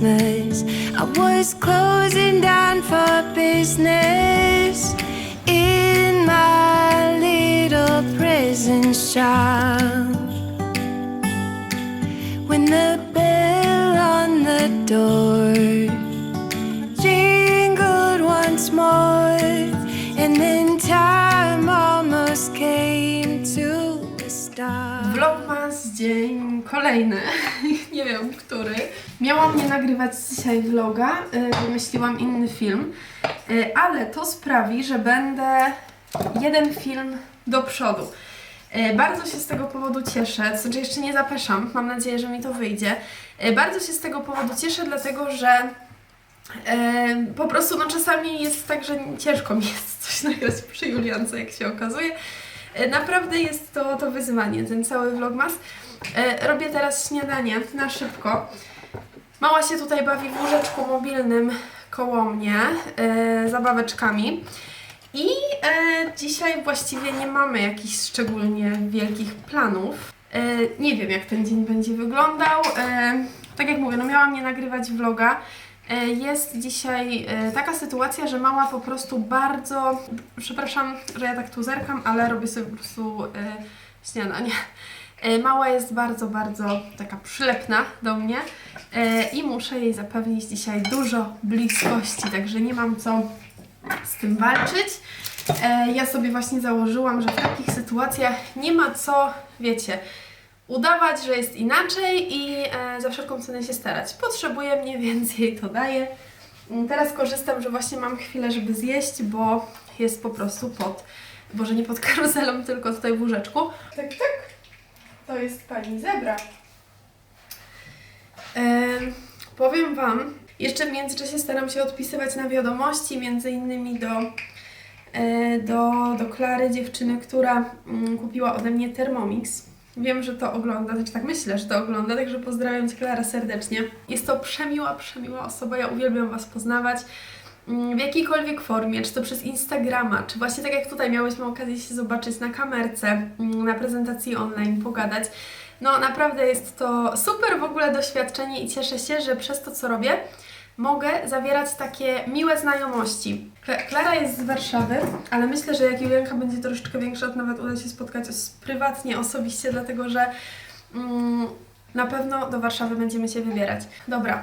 Christmas. I was closing down for business in my little prison shop. When the bell on the door jingled once more, and then time almost came to a stop. Vlogmas dzień kolejny. Miałam nie nagrywać dzisiaj vloga, y, wymyśliłam inny film, y, ale to sprawi, że będę jeden film do przodu. Y, Bardzo się z tego powodu cieszę, to znaczy jeszcze nie zapeszam, mam nadzieję, że mi to wyjdzie. Bardzo się z tego powodu cieszę, dlatego że po prostu no czasami jest tak, że ciężko mi jest coś nagrać przy Juliance, jak się okazuje. Naprawdę jest to, to wyzwanie, ten cały vlogmas. Robię teraz śniadanie na szybko. Mała się tutaj bawi w łóżeczku mobilnym koło mnie, e, zabaweczkami. I e, dzisiaj właściwie nie mamy jakichś szczególnie wielkich planów. E, nie wiem, jak ten dzień będzie wyglądał. E, tak jak mówię, no miałam nie nagrywać vloga. E, Jest dzisiaj e, taka sytuacja, że mama po prostu bardzo. Przepraszam, że ja tak tu zerkam, ale robię sobie po prostu e, śniadanie. E, Mała jest bardzo, bardzo taka przylepna do mnie e, i muszę jej zapewnić dzisiaj dużo bliskości, także nie mam co z tym walczyć. E, Ja sobie właśnie założyłam, że w takich sytuacjach nie ma co, wiecie, udawać, że jest inaczej i za wszelką cenę się starać. Potrzebuję mnie, więc jej to daję. Mm, Teraz korzystam, że właśnie mam chwilę, żeby zjeść, bo jest po prostu pod, może nie pod karuzelą, tylko tutaj w łóżeczku. Tak, tak. To jest pani zebra. Em, powiem Wam, jeszcze w międzyczasie staram się odpisywać na wiadomości, między innymi do, e, do, do Klary, dziewczyny, która mm, kupiła ode mnie Thermomix. Wiem, że to ogląda, znaczy tak myślę, że to ogląda, także pozdrawiam Cię Klara serdecznie. Jest to przemiła, przemiła osoba, ja uwielbiam Was poznawać w jakiejkolwiek formie, czy to przez Instagrama, czy właśnie tak jak tutaj miałyśmy okazję się zobaczyć na kamerce, mm, na prezentacji online, pogadać. No naprawdę jest to super w ogóle doświadczenie i cieszę się, że przez to co robię mogę zawierać takie miłe znajomości. Kla- Klara jest z Warszawy, ale myślę, że jak Julianka będzie troszeczkę większa, to nawet uda się spotkać prywatnie, osobiście, dlatego że mm, na pewno do Warszawy będziemy się wybierać. Dobra,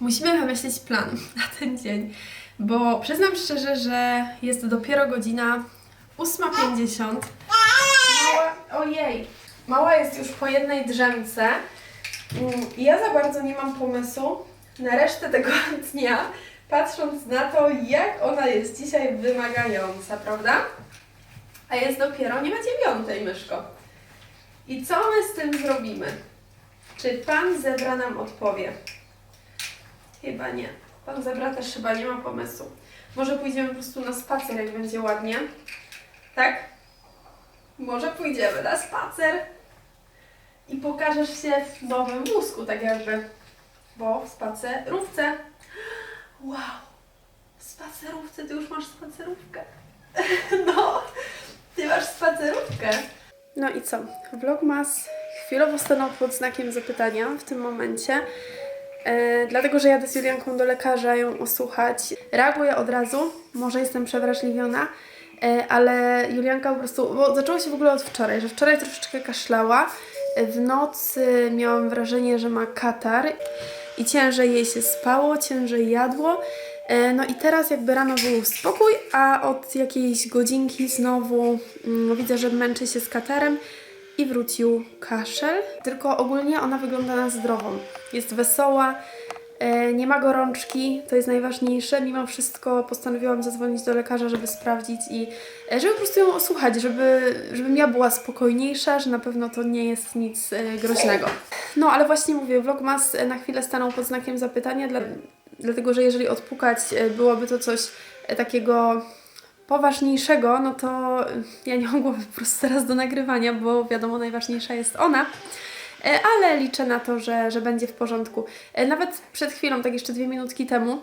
musimy wymyślić plan na ten dzień, bo przyznam szczerze, że jest dopiero godzina 8.50. Mała, ojej, mała jest już po jednej drzemce Mm, ja za bardzo nie mam pomysłu na resztę tego dnia, patrząc na to, jak ona jest dzisiaj wymagająca, prawda? A jest dopiero, nie ma dziewiątej, myszko. I co my z tym zrobimy? Czy pan zebra nam odpowie? Chyba nie. Pan zebra też chyba nie ma pomysłu. Może pójdziemy po prostu na spacer, jak będzie ładnie. Tak? Może pójdziemy na spacer i pokażesz się w nowym wózku, tak jakby. Bo w spacerówce. Wow! W spacerówce, ty już masz spacerówkę. No, ty masz spacerówkę. No i co? Vlogmas chwilowo stanął pod znakiem zapytania w tym momencie. E, dlatego, że jadę z Julianką do lekarza ją osłuchać. Reaguję od razu, może jestem przewrażliwiona, e, ale Julianka po prostu, bo zaczęło się w ogóle od wczoraj, że wczoraj troszeczkę kaszlała. W nocy miałam wrażenie, że ma katar i ciężej jej się spało, ciężej jadło. E, No i teraz jakby rano był spokój, a od jakiejś godzinki znowu mm, widzę, że męczy się z katarem i wrócił kaszel. Tylko ogólnie ona wygląda na zdrową. Jest wesoła, e, nie ma gorączki, to jest najważniejsze. Mimo wszystko postanowiłam zadzwonić do lekarza, żeby sprawdzić i e, żeby po prostu ją osłuchać, żeby, żebym ja była spokojniejsza, że na pewno to nie jest nic e, groźnego. No ale właśnie mówię, Vlogmas na chwilę stanął pod znakiem zapytania, dla, dlatego że jeżeli odpukać byłoby to coś takiego poważniejszego, no to ja nie mogłabym po prostu teraz do nagrywania, bo wiadomo, najważniejsza jest ona. E, Ale liczę na to, że, że będzie w porządku. E, Nawet przed chwilą, tak jeszcze dwie minutki temu,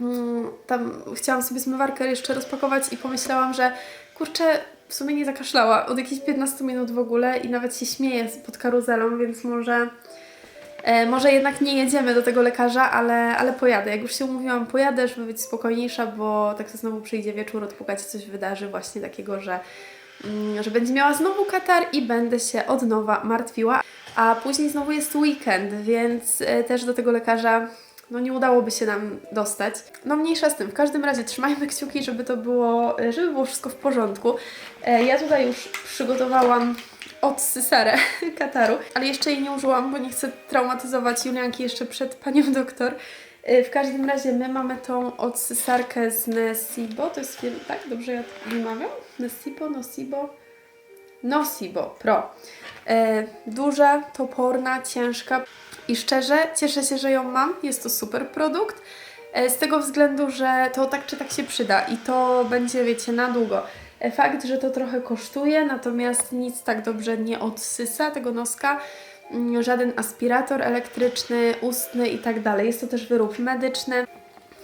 mm, tam chciałam sobie zmywarkę jeszcze rozpakować i pomyślałam, że kurczę, w sumie nie zakaszlała od jakichś 15 minut w ogóle i nawet się śmieje pod karuzelą, więc może E, może jednak nie jedziemy do tego lekarza, ale, ale pojadę. Jak już się umówiłam, pojadę, żeby być spokojniejsza, bo tak to znowu przyjdzie wieczór, odpukać coś wydarzy właśnie takiego, że, mm, że będzie miała znowu katar i będę się od nowa martwiła. A później znowu jest weekend, więc e, też do tego lekarza no nie udałoby się nam dostać. No mniejsza z tym, w każdym razie trzymajmy kciuki, żeby to było, e, żeby było wszystko w porządku. Ja tutaj już przygotowałam odsysarę kataru, ale jeszcze jej nie użyłam, bo nie chcę traumatyzować Julianki jeszcze przed panią doktor. E, W każdym razie my mamy tą odsysarkę z Nesibo, to jest film, tak? Dobrze ja wymawiam? Nesibo, Nosibo? Nosibo Pro. E, duża, toporna, ciężka i szczerze cieszę się, że ją mam. Jest to super produkt. E, z tego względu, że to tak czy tak się przyda i to będzie, wiecie, na długo. Fakt, że to trochę kosztuje, natomiast nic tak dobrze nie odsysa tego noska. Mm, Żaden aspirator elektryczny, ustny i tak dalej. Jest to też wyrób medyczny.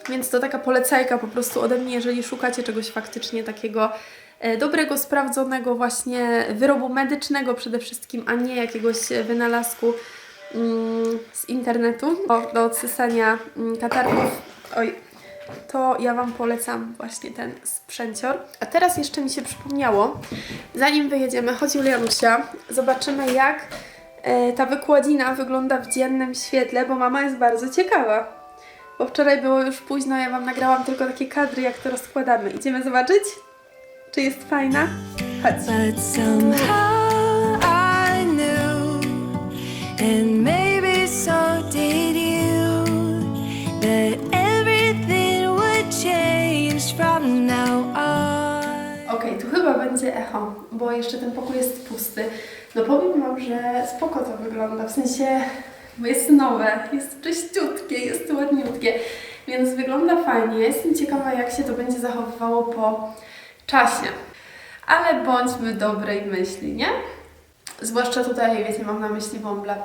Więc to taka polecajka po prostu ode mnie, jeżeli szukacie czegoś faktycznie takiego e, dobrego, sprawdzonego właśnie wyrobu medycznego przede wszystkim, a nie jakiegoś wynalazku mm, z internetu do, do odsysania mm, katarków. Oj, to ja Wam polecam właśnie ten sprzęcior. A teraz jeszcze mi się przypomniało, zanim wyjedziemy, chodź Julianusia, zobaczymy jak e, ta wykładzina wygląda w dziennym świetle, bo mama jest bardzo ciekawa. Bo wczoraj było już późno, ja Wam nagrałam tylko takie kadry, jak to rozkładamy. Idziemy zobaczyć? Czy jest fajna? Chodź. Bo jeszcze ten pokój jest pusty. No powiem Wam, że spoko to wygląda, w sensie, bo jest nowe, jest czyściutkie, jest ładniutkie, więc wygląda fajnie. Jestem ciekawa, jak się to będzie zachowywało po czasie. Ale bądźmy dobrej myśli, nie? Zwłaszcza tutaj, wiecie, mam na myśli bąble.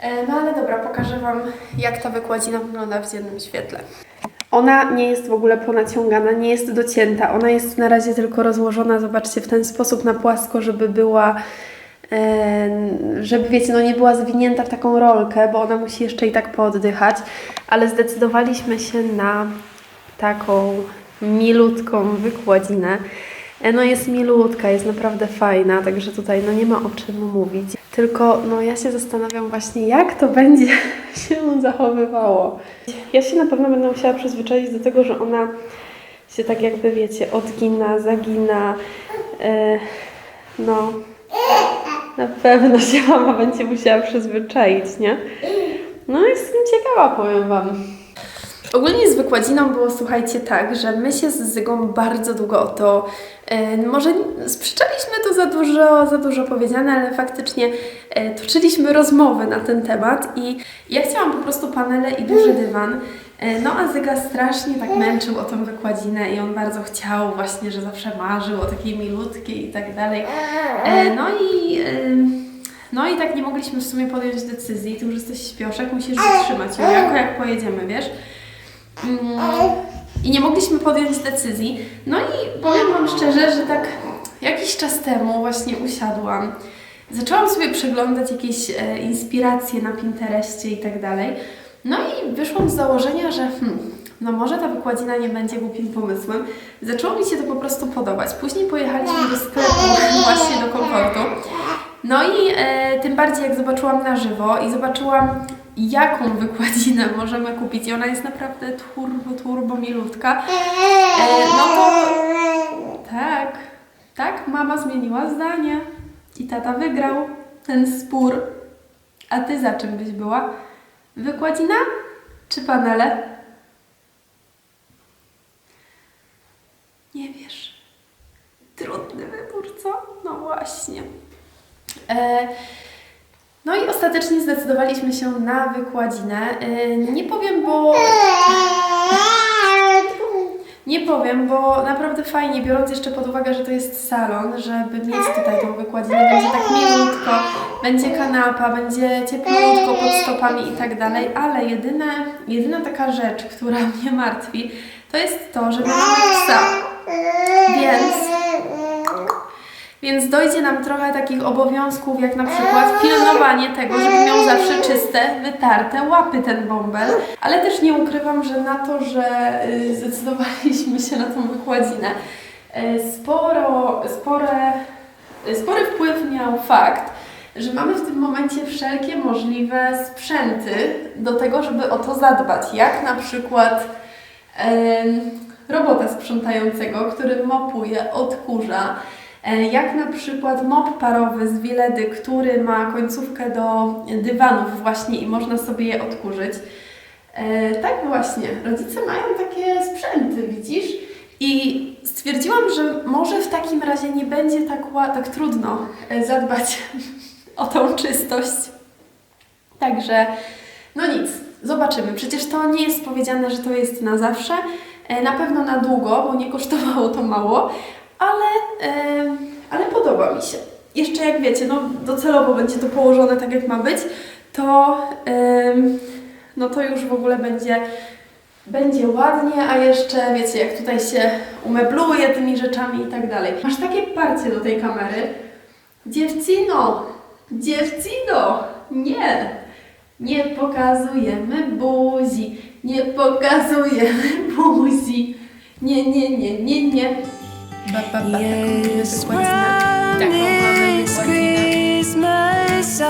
E, No ale dobra, pokażę Wam, jak ta wykładzina wygląda w dziennym świetle. Ona nie jest w ogóle ponaciągana, nie jest docięta. Ona jest na razie tylko rozłożona, zobaczcie, w ten sposób na płasko, żeby była, e, żeby wiecie, no nie była zwinięta w taką rolkę, bo ona musi jeszcze i tak pooddychać. Ale zdecydowaliśmy się na taką milutką wykładzinę. E, No jest milutka, jest naprawdę fajna, także tutaj no nie ma o czym mówić. Tylko no ja się zastanawiam właśnie, jak to będzie się zachowywało. Ja się na pewno będę musiała przyzwyczaić do tego, że ona się tak jakby, wiecie, odgina, zagina. E, no, na pewno się mama będzie musiała przyzwyczaić, nie? No jestem ciekawa, powiem Wam. Ogólnie z wykładziną było, słuchajcie, tak, że my się z Zygą bardzo długo o to, e, może sprzeczaliśmy to za dużo, za dużo powiedziane, ale faktycznie e, toczyliśmy rozmowy na ten temat i ja chciałam po prostu panele i duży dywan, e, no a Zyga strasznie tak męczył o tą wykładzinę i on bardzo chciał właśnie, że zawsze marzył o takiej milutkiej i tak dalej. E, no i... No i tak nie mogliśmy w sumie podjąć decyzji. Ty już jesteś śpioszek, musisz wytrzymać Julianko, jak pojedziemy, wiesz? I nie mogliśmy podjąć decyzji. No i powiem Wam szczerze, że tak jakiś czas temu właśnie usiadłam. Zaczęłam sobie przeglądać jakieś e, inspiracje na Pinterestie i tak dalej. No i wyszłam z założenia, że hmm, no może ta wykładzina nie będzie głupim pomysłem. Zaczęło mi się to po prostu podobać. Później pojechaliśmy do sklepu właśnie do komfortu. No i e, tym bardziej jak zobaczyłam na żywo i zobaczyłam jaką wykładzinę możemy kupić i ona jest naprawdę turbo, turbo milutka, e, no to tak, tak, mama zmieniła zdanie i tata wygrał ten spór. A ty za czym byś była? Wykładzina czy panele? Nie wiesz. Trudny wybór, co? No właśnie. E, no i ostatecznie zdecydowaliśmy się na wykładzinę. E, nie powiem, bo. Nie powiem, bo naprawdę fajnie, biorąc jeszcze pod uwagę, że to jest salon, żeby mieć tutaj tą wykładzinę, będzie tak milutko, będzie kanapa, będzie cieplutko pod stopami i tak dalej, ale jedyne, jedyna taka rzecz, która mnie martwi, to jest to, że my mamy psa. Więc Więc dojdzie nam trochę takich obowiązków, jak na przykład pilnowanie tego, żeby miał zawsze czyste, wytarte łapy ten bąbel. Ale też nie ukrywam, że na to, że y, zdecydowaliśmy się na tą wykładzinę, y, sporo, spore, y, spory wpływ miał fakt, że mamy w tym momencie wszelkie możliwe sprzęty do tego, żeby o to zadbać. Jak na przykład robota sprzątającego, który mopuje, odkurza. E, Jak na przykład mop parowy z Wiledy, który ma końcówkę do dywanów właśnie i można sobie je odkurzyć. E, tak właśnie, rodzice mają takie sprzęty, widzisz? I stwierdziłam, że może w takim razie nie będzie tak, tak trudno e, zadbać o tą czystość. Także, no nic, zobaczymy. Przecież to nie jest powiedziane, że to jest na zawsze. Na pewno na długo, bo nie kosztowało to mało, ale, ale podoba mi się. Jeszcze jak wiecie, no docelowo będzie to położone tak jak ma być, to, no to już w ogóle będzie, będzie ładnie, a jeszcze wiecie, jak tutaj się umebluje tymi rzeczami i tak dalej. Masz takie parcie do tej kamery. Dziewczyno, dziewczyno, nie, nie pokazujemy buzi, nie pokazujemy buzi. Nie, nie, nie, nie, nie. Yes, wykładzinę. from Taką mamy this wykładzinę. Christmas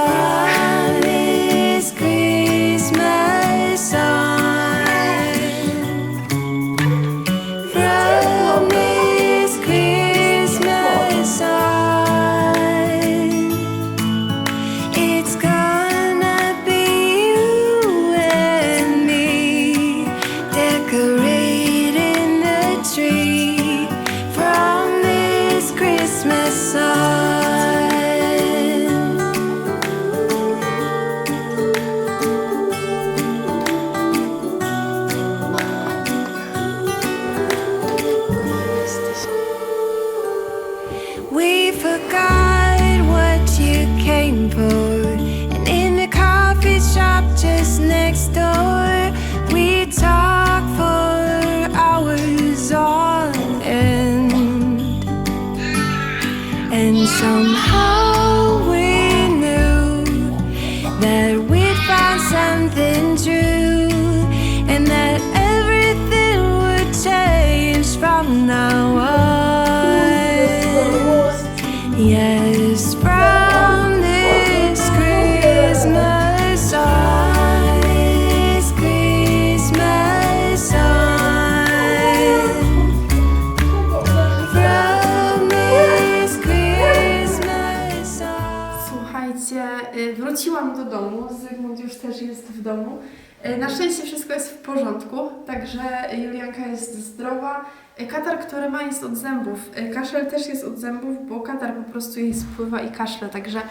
Na szczęście wszystko jest w porządku, także Julianka jest zdrowa. Y, Katar, który ma jest od zębów. Y, Kaszel też jest od zębów, bo katar po prostu jej spływa i kaszle, także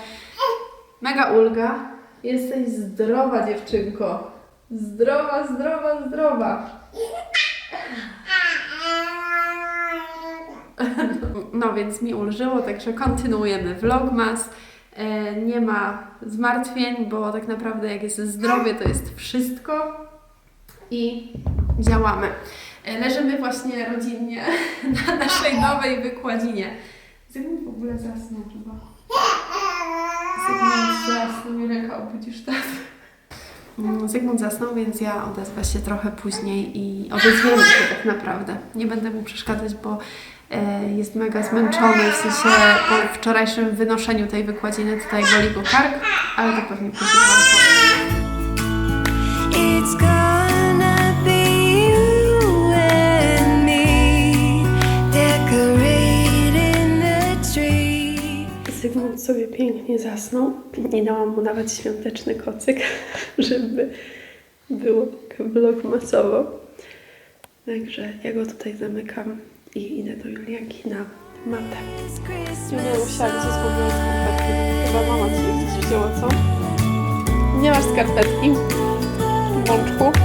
mega ulga. Jesteś zdrowa dziewczynko. Zdrowa, zdrowa, zdrowa. No więc mi ulżyło, także kontynuujemy vlogmas. E, Nie ma zmartwień, bo tak naprawdę jak jest zdrowie, to jest wszystko i działamy. E, Leżymy właśnie rodzinnie na naszej nowej wykładzinie. Zygmunt w ogóle zasnął chyba. Zygmunt zasnął, ręka obudzisz tak. Mm, Zygmunt zasnął, więc ja odezwę się trochę później i odezwiemy się tak naprawdę. Nie będę mu przeszkadzać, bo jest mega zmęczony, w sensie po wczorajszym wynoszeniu tej wykładziny tutaj boli go kark, ale to pewnie później Wam powiem. Zygmunt sobie pięknie zasnął. Nie dałam mu nawet świąteczny kocyk, żeby było tak vlogmasowo. Także ja go tutaj zamykam i idę do Julianki na matę. Julia, Juliusia, tak gdzie zgubiłam skarpetki? Chyba mama ci wzięła, co? Nie masz skarpetki w łączku?